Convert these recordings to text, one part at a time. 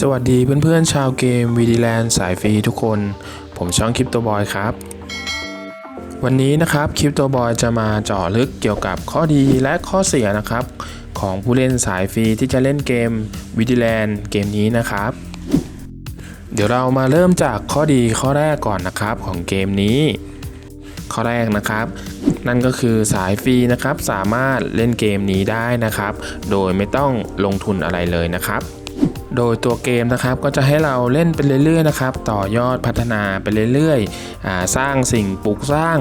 สวัสดีเพื่อนๆ ชาวเกมวีดีแลนด์สายฟรีทุกคน ผมช่องคริปโตบอยครับ วันนี้นะครับคริปโตบอยจะมาเจาะลึกเกี่ยวกับข้อดีและข้อเสียนะครับ ของผู้เล่นสายฟรีที่จะเล่นเกมวีดีแลนด์เกมนี้นะครับ เดี๋ยวเรามาเริ่มจากข้อดีข้อแรกก่อนนะครับของเกมนี้ ข้อแรกนะครับนั่นก็คือสายฟรีนะครับสามารถเล่นเกมนี้ได้นะครับ โดยไม่ต้องลงทุนอะไรเลยนะครับ โดยตัวเกมนะครับก็จะให้เราเล่นไปเรื่อยๆนะครับต่อยอดพัฒนาไปเรื่อยๆสร้างสิ่งปลูกสร้าง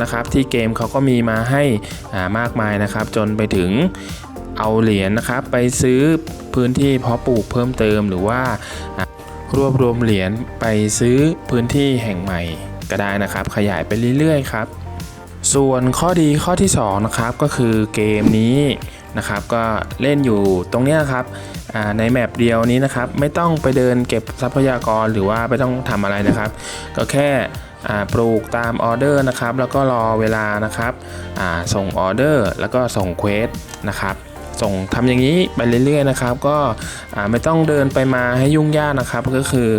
นะครับที่เกมเขาก็มีมาให้ามากมายนะครับ จนไปถึงเอาเหรียญนะครับไปซื้อพื้นที่เพาะปลูกเพิ่มเติมหรือว่าอ่ารวบรวมเหรียญไปซื้อพื้นที่แห่งใหม่ก็ได้นะครับ ขยายไปเรื่อยๆครับส่วนข้อดีข้อที่2นะครับก็คือเกมนี้ นะครับ ก็เล่นอยู่ตรงเนี้ยครับในแมปเดียวนี้นะครับ ไม่ต้องไปเดินเก็บทรัพยากรหรือว่าไม่ต้องทำอะไรนะครับ ก็แค่ปลูกตามออเดอร์นะครับ แล้วก็รอเวลานะครับส่งออเดอร์แล้วก็ส่งเควสนะครับส่งทำอย่างนี้ไปเรื่อยๆนะครับ ก็ไม่ต้องเดินไปมาให้ยุ่งยากนะครับ ก็คือ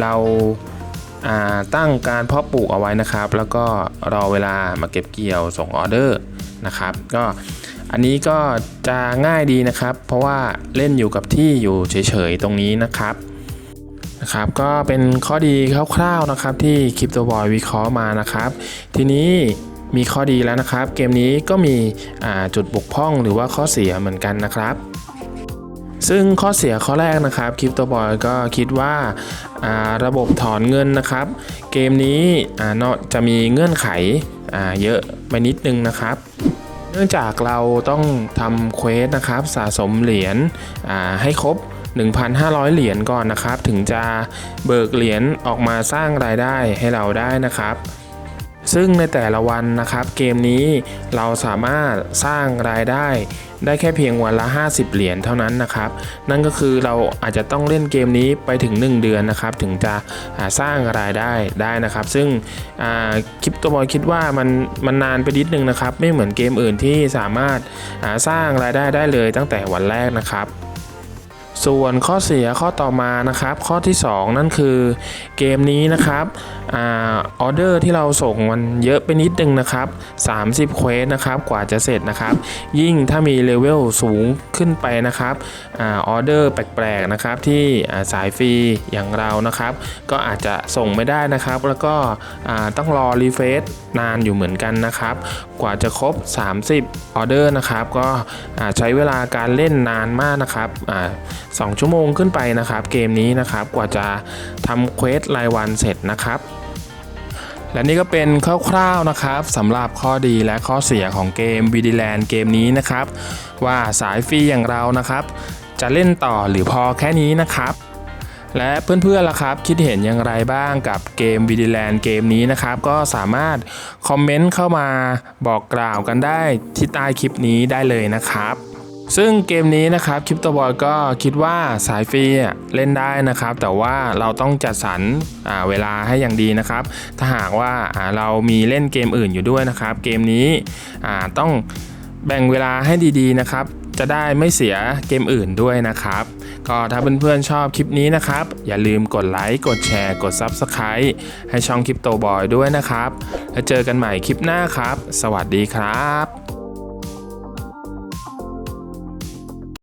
เราตั้งการเพาะปลูกเอาไว้นะครับ แล้วก็รอเวลามาเก็บเกี่ยวส่งออเดอร์นะครับ ก็ อันนี้ก็จะง่ายดีนะครับ เพราะว่าเล่นอยู่กับที่อยู่เฉยๆตรงนี้นะครับนะครับก็เป็นข้อดีคร่าวๆนะครับที่คริปโตบอยวิเคราะห์มานะครับ ทีนี้มีข้อดีแล้วนะครับ เกมนี้ก็มีจุดบกพร่องหรือว่าข้อเสียเหมือนกันนะครับ ซึ่งข้อเสียข้อแรกนะครับคริปโตบอยก็คิดว่าาระบบถอนเงินนะครับ เกมนี้อ่าเนาะจะมีเงื่อนไขเยอะไปนิดนึงนะครับ เนื่องจากเราต้องทำเควสนะครับสะสมเหรียญให้ครบ 1,500 เหรียญก่อนนะครับ ถึงจะเบิกเหรียญออกมาสร้างรายได้ให้เราได้นะครับ ซึ่งในแต่ละวันนะครับ เกมนี้เราสามารถสร้างรายได้ได้แค่เพียงวันละ 50 เหรียญเท่านั้นนะครับ นั่นก็คือเราอาจจะต้องเล่นเกมนี้ไปถึง 1 เดือนนะครับ ถึงจะสร้างรายได้ได้นะครับ ซึ่งคลิปตัวบอยคิดว่ามันมันนานไปนิดนึงนะครับ ไม่เหมือนเกมอื่นที่สามารถสร้างรายได้ได้เลยตั้งแต่วันแรกนะครับส่วนข้อเสียข้อต่อมานะครับ ข้อที่ 2 นั่นคือ เกมนี้นะครับออเดอร์ที่เราส่งมันเยอะไปนิดนึงนะครับ 30เควสนะครับกว่าจะเสร็จนะครับ ยิ่งถ้ามีเลเวลสูงขึ้นไปนะครับออเดอร์แปลกๆนะครับที่สายฟรีอย่างเรานะครับ ก็อาจจะส่งไม่ได้นะครับ แล้วก็ต้องรอรีเฟซนานอยู่เหมือนกันนะครับ กว่าจะครบ 30ออเดอร์นะครับ ก็ใช้เวลาการเล่นนานมากนะครับสองชั่วโมงขึ้นไปนะครับ เกมนี้นะครับกว่าจะทำเควสรายวันเสร็จนะครับ และนี่ก็เป็นคร่าวๆนะครับสำหรับข้อดีและข้อเสียของเกม v d l a n d เกมนี้นะครับ ว่าสายฟรีอย่างเรานะครับ จะเล่นต่อหรือพอแค่นี้นะครับและเพื่อนๆล่ะครับ คิดเห็นอย่างไรบ้างกับเกม v d l a n d เกมนี้นะครับ ก็สามารถคอมเมนต์เข้ามาบอกกล่าวกันได้ที่ใต้คลิปนี้ได้เลยนะครับ ซึ่งเกมนี้นะครับคริปโตบอยก็คิดว่าสายฟรีเล่นได้นะครับ แต่ว่าเราต้องจัดสรรเวลาให้อย่างดีนะครับ ถ้าหากว่าเรามีเล่นเกมอื่นอยู่ด้วยนะครับ เกมนี้ต้องแบ่งเวลาให้ดีๆนะครับ จะได้ไม่เสียเกมอื่นด้วยนะครับ ก็ถ้าเพื่อนๆชอบคลิปนี้นะครับ อย่าลืมกดไลค์กดแชร์กด Subscribe ให้ช่องคริปโตบอยด้วยนะครับ แล้วเจอกันใหม่คลิปหน้าครับ สวัสดีครับ